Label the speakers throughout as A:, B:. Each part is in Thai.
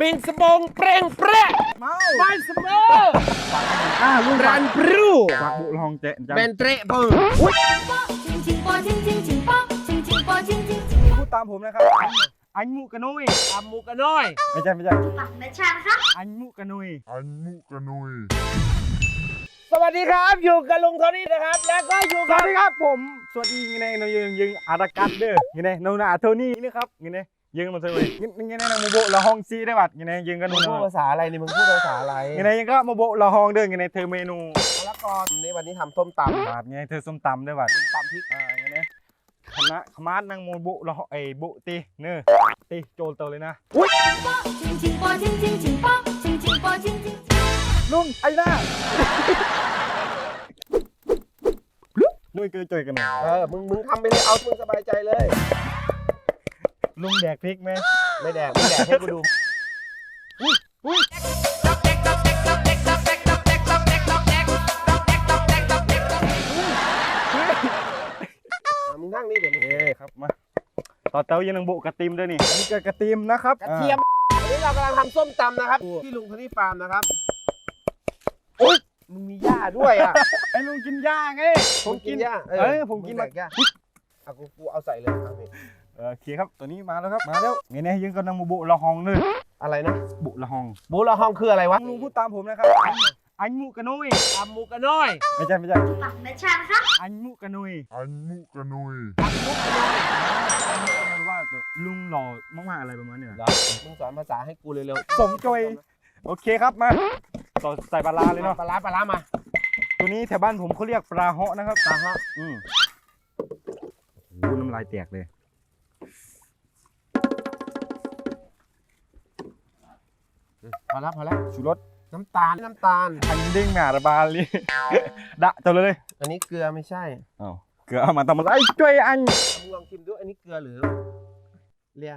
A: มินสมองเปร่งเปร่
B: เมา
A: ไม่เสมอ
B: อ่าลุง
A: รันปรู
B: ฝากบุลองเจ๊จำ
A: เป็นเตะปืน
C: 亲亲波，亲亲亲波，亲亲波，亲亲亲。
B: พูดตามผมนะครับ อันมุกะนุย
A: ทำมูกันน้อย
B: ไม่ใช่ไม่ใช่
C: ฝั่งนัชชานะคะ
B: อันมุกะนุย
D: Anu Kanui.
A: สวัสดีครับ อยู่กับลุงโทนี่นะครับ แล้วก็อยู่
B: ส
A: กั
B: วั
A: บ
B: สดีครับผม สวัสดีไงเนี่ยเรายังยังอารากัดเด้อไงเนี่ยโนนาโทนี่นะครับไงเนี่ย ยิงมันซะเลยยิงยิงไงนะโมโบละห้องซีได้บัดยังไงยิงกัน
A: มึงพูดภาษาอะไรนี่มึงพูดภาษาอะไร
B: ยังไงยังก็โมโบละห้องเดินยังไงเธอเมนู
A: แล้วก็นี่วันนี้ทำส้มตำ
B: บัดยังไงเธอส้มตำได้บัดส้ม
A: ตำพริก
B: อ่ายังไงคณะขมาดนั่งโมบุละไอบุตีเนื้อตีโจลเตอร์เลยนะลุงไอ้หน้าด้วเกยเจอยกัน
A: เออมึงมึงทำไปเลยเอามึงสบายใจเลย
B: ลุงแดกพริกไหม
A: ไม่แดกไม่แดกให้กูดู
B: อุ้ย
A: อะมึงนั่งนี่เดี๋ยวมึง
B: เอ้ครับมาต่อเต้ายังนังบุกระติมด้วยนี่อันนี้ก็กระติมนะครับ
A: กระเทียมวันนี้เรากำลังทำส้มตำนะครับที่ลุงโทนี่ฟาร์มนะครับ
B: โอ๊ย
A: มึงมีหญ้าด้วยอะ
B: ไอ้ลุงกินย่างไงผมกิน
A: หญ้า
B: เออผมกิน
A: แดกหญ้าเอากูกูเอาใส่เลยครับนี่
B: เออโอเคครับตัวนี้มาแล้วครับมาแล้วไงเนี่ยยังก็นังบุละหองเลย
A: อะไรนะ
B: บุละหอง
A: บูละห้องคืออะไรวะ
B: ลุงพูดตามผมนะครับอันอันมุกะนุย
A: ตำมูกันน้อย
B: ไม่ใช่ไม่ใช่
C: ฝั่งนัชชานะคะ
B: อันมุกะนุย
D: Anu Kanui.
B: ไม่รู้ว่าลุงหล่อมากๆอะไรประมาณเนี้ย
A: เหรอมึงสอนภาษาให้กูเร็ว
B: สมจอยโอเคครับมาต่อใส่ปลาร้าเลยเนาะ
A: ปลาร้าปลาร้ามา
B: ตัวนี้แถวบ้านผมเขาเรียกปลาเหาะนะครับ
A: ปลาฮะ
B: อืมโอ้โหน้ำลายแตกเลย
A: พอแล้วพอแล้ว
B: ชูรส
A: น้ำตาลน้ำตาล
B: อันเด้งหนาระบาลเลยดะเจ้าเลย
A: อันนี้เกลือไม่ใช่
B: อ้าวเกลือเอามาทำอะไรช่วยอัน
A: เอามึงลองชิมดูอันนี้เกลือหรือเลีย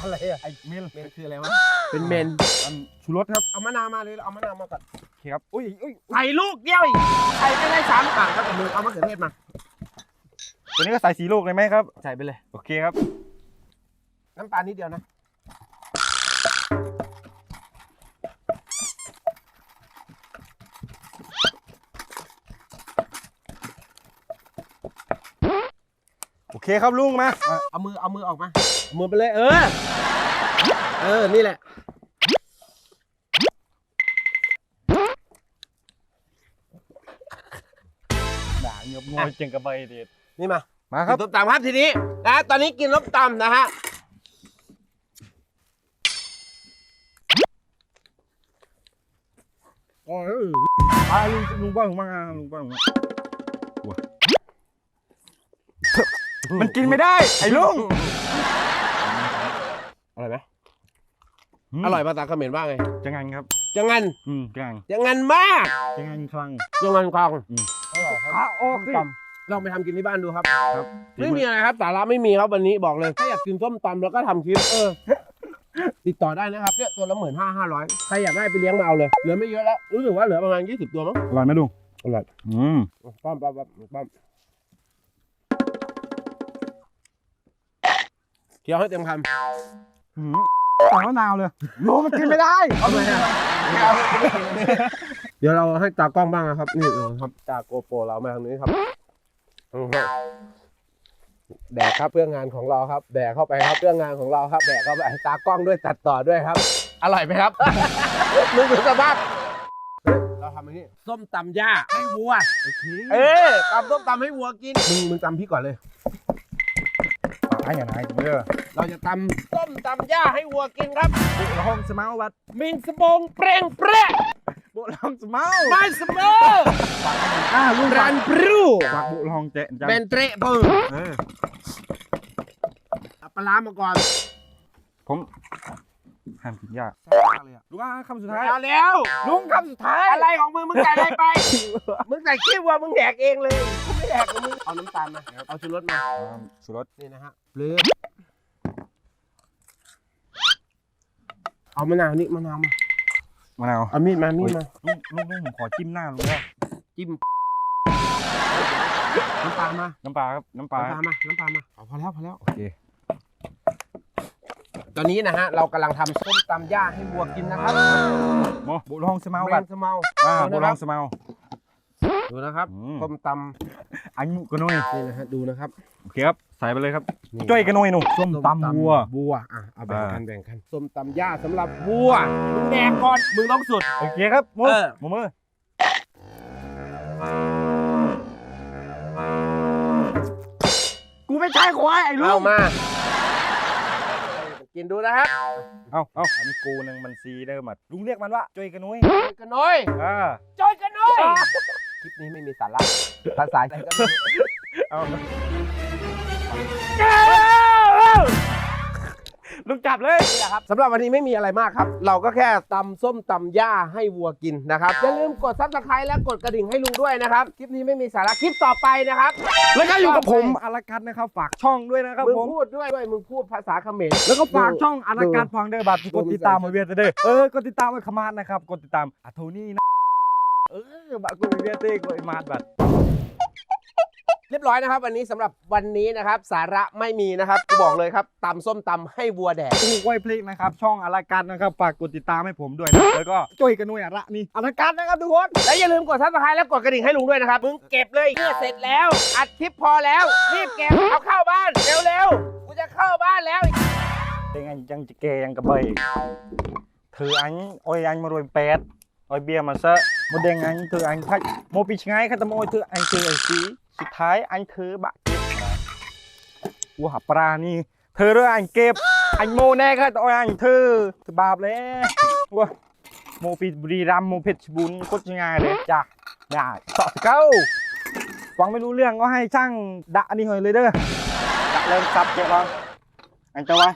A: อะไรอะ
B: ไอ้เมล
A: เมนคืออะไรวะเป็นเมน
B: อันชูรสครับ
A: เอามะนาวมาเลยเอามะนาวมาก่อน
B: โอเคครับอุ้ยอุ้ย
A: ใส่ลูกเดียวอีกใส่ก็ได้สามอ่างครับผมมือเอามะเขือเทศมา
B: ตัวนี้ก็ใส่สีลูกเลยไหมครับ
A: ใส่ไปเลย
B: โอเคครับ
A: น้ำตาลนิดเดียวนะ
B: เคครับลุงมามา
A: เอามือเอามือออกมาเอามือไปเลยเออ เออ นี่แหละ
B: ด่าเงือบงอยเจงกระใบเด็ด
A: นี่มา
B: มาครับ
A: กินส้มตำครับทีนี้นะตอนนี้กินส้มตำนะฮะ
B: โอ้ยอ่าลุงลุงป้าผมมาลุงป้าผมมา มันกินไม่ได้ ไอ้ลุง
A: อร่อยไหมอร่อยภาษาเขมรว่าไง
B: จะงันครับ
A: จะงัน
B: อืมจะงัน
A: จะงันมาก
B: จะงันคลัง
A: จะงันคลอง
B: อืม
A: อร่อยครับ
B: อะออกสิ
A: ส้มตำลองไปทำกินที่บ้านดูครับ
B: ครับ
A: ไม่มีอะไรครับ สาระไม่มีครับวันนี้บอกเลย ถ้าอยากกินส้มตำแล้วก็ทำคลิป เออ ติดต่อได้นะครับ เนี่ยตัวละหมื่นห้าห้าร้อยใครอยากได้ไปเลี้ยงมาเอาเลย เหลือไม่เยอะแล้ว รู้สึกว่าเหลือประมาณยี่สิบตัวมั้ง
B: อร่อยไหมลุง
A: อร่อย อืมป้อมป้อมป้อม เคี้ยวให้เต็มคำ
B: หืมต่อมะนาวเลยลุงมันกินไม่ได้
A: เอาเลยนะเดี๋ยวเราให้ตากล้องบ้างนะครับ นี่ดูครับตาโกโปรเรามาทางนี้ครับอือฮะแดกครับเพื่องานของเราครับ แดกเข้าไปครับเพื่องานของเราครับ แดกเข้าไปตากล้องด้วยตัดต่อด้วยครับ อร่อยไหมครับ มึงดูสภาพเฮ้ยเราทำอันนี้ส้มตำหญ้าให้วัว
B: โอเค
A: เออตำส้มตำให้วัวกินมึงมึงตำพี่ก่อนเลย
B: ไอ้อย่างไรเด้อ
A: เราจะตำส้มตำหญ้าให้วัวกินครับ
B: บุละห้องสมาวัด
A: มินสมองเปร่งเปร่
B: บุละห้องสมา
A: ไม่เสมอ
B: อ่าลุง
A: รันปรู
B: ฝากบุละห้องเจ๊จำ
A: เป็นเตะปืน
B: เออ
A: เอาปลาร้ามาก่อน
B: ผม ห้ามกินยากลุงอะคำสุดท้าย
A: เอาแล้ว
B: ลุงคำสุดท้าย
A: อะไรของมึง มึงใส่อะไรไป มึงใส่ขี้วัวมึงแดกเองเลยกูไม่แดกกับมึง เอาน้ำตาลมา เอาชูรสมา
B: อ่าสุรส
A: นี่นะฮะเปลือกเอามะนาวนี่มะนาวมา
B: มะนาว
A: เอามีดมามีดมา
B: ลุงลุงลุงผมขอจิ้มหน้าลุงแล้ว
A: จิ้ม น้ำปลามา
B: น้ำปลาครับน้ำปลา
A: น้ำปลามา น้ำปลามาเอาพอแล้วพอแล้ว
B: โอเค
A: ตอนนี้นะฮะเรากำลังทำส้มตำหญ้าให้วัวกินนะครับ
B: โมบุลองสมา
A: แม
B: บัด
A: งสเมา
B: อ่า
A: ดู
B: บุ
A: นะ
B: ล
A: ค
B: อ
A: รั
B: ง
A: บ
B: สมา
A: ดูนะครับ
B: อืม
A: ส้มต
B: อันมุกระนุยำ
A: นี่นะฮะดูนะครับ
B: โอเคครับใส่ไปเลยครับ
A: นี่
B: จ้อยกระนุยหนูส้มตำวัว
A: วัวอะเอาแบ่งกัน
B: อ่า
A: แบ่งกันส้มตำหญ้าสำหรับวัวมึงแดงก่อนมึงต้องสุด
B: โอเคครับโม
A: เออ
B: โมมือกูไม่ใช่ควายไอ้ลุ
A: เอา
B: ง
A: มา กินดูนะครับ
B: เอาเอาอันนี้กูนึงมันซีเด้อมัดลุงเรียกมันว่าจ้อยกระนุย
A: จอยกันหน่อย
B: อ่า
A: จอยกันหน่อยคลิปนี้ไม่มีสาระภาษาไทยก็ไม่รู้
B: เอา ลุงจับเลย
A: นี่แหละครับสำหรับวันนี้ไม่มีอะไรมากครับ เราก็แค่ตำส้มตำหญ้าให้วัวกินนะครับอย่าลืมกดซับสไครต์และกดกระดิ่งให้ลุงด้วยนะครับคลิปนี้ไม่มีสาระคลิปต่อไปนะครับ
B: แล้วก็อยู่กับผมอารากัดนะครับ ฝากช่องด้วยนะครับ
A: มึง
B: ผม
A: พูดด้วยด้วยมึงพูดภาษาเขมร
B: แล้วก็ฝากช่องอารากัด
A: ดู
B: ฟังเดอร์บัตรกดติดตามมาเวียนเด้อเออกดติดตามไอ้ขมาดนะครับ กดติดตามอาโทนี่นะเออบัตรกดเวียนเต้กดไอ้มาดบัตร
A: เรียบร้อยนะครับ วันนี้สำหรับวันนี้นะครับ สาระไม่มีนะครับกูบอกเลยครับตำส้มตำให้วัวแดก
B: ถูกไว้เพลงนะครับ ช่องอารากัดนะครับฝากกดติดตามให้ผมด้วยนะแล้วก็จ้อยกันด้วยอาระนี่อารากัดนะครับทุกคน
A: และอย่าลืมกดซับสไครต์และกดกระดิ่งให้ลุงด้วยนะครับมึงเก็บเลยเมื่อเสร็จแล้ว อัดคลิปพอแล้วรีบเก็บเอาเข้าบ้านเร็วๆกูจะเข้าบ้านแล้ว
B: เป็นไงยังจะเกยังกระเบยถืออันโอ้ยอันมารวยเป็ดโอ้ยเบียร์มาซะโมเดงอันถืออันคัดโมปิชไงคัตโมยถืออันถือไอซี สุดท้ายอันถือบะเก็บวัวปลานี่เธอเรื่องอันเก็บอันโมแน่ค่ะโอ้ยอันถือถือบาปเลยวัวโมปิบุรีรัมโมเพชรบุญโคตรง่ายเลยจ้ะได้ต่อเก้าฟังไม่รู้เรื่องก็ให้ช่างดะอันนี้หอยเลยเด้อดะเริ่มซับเก็บบ้างอันเจ้าไว้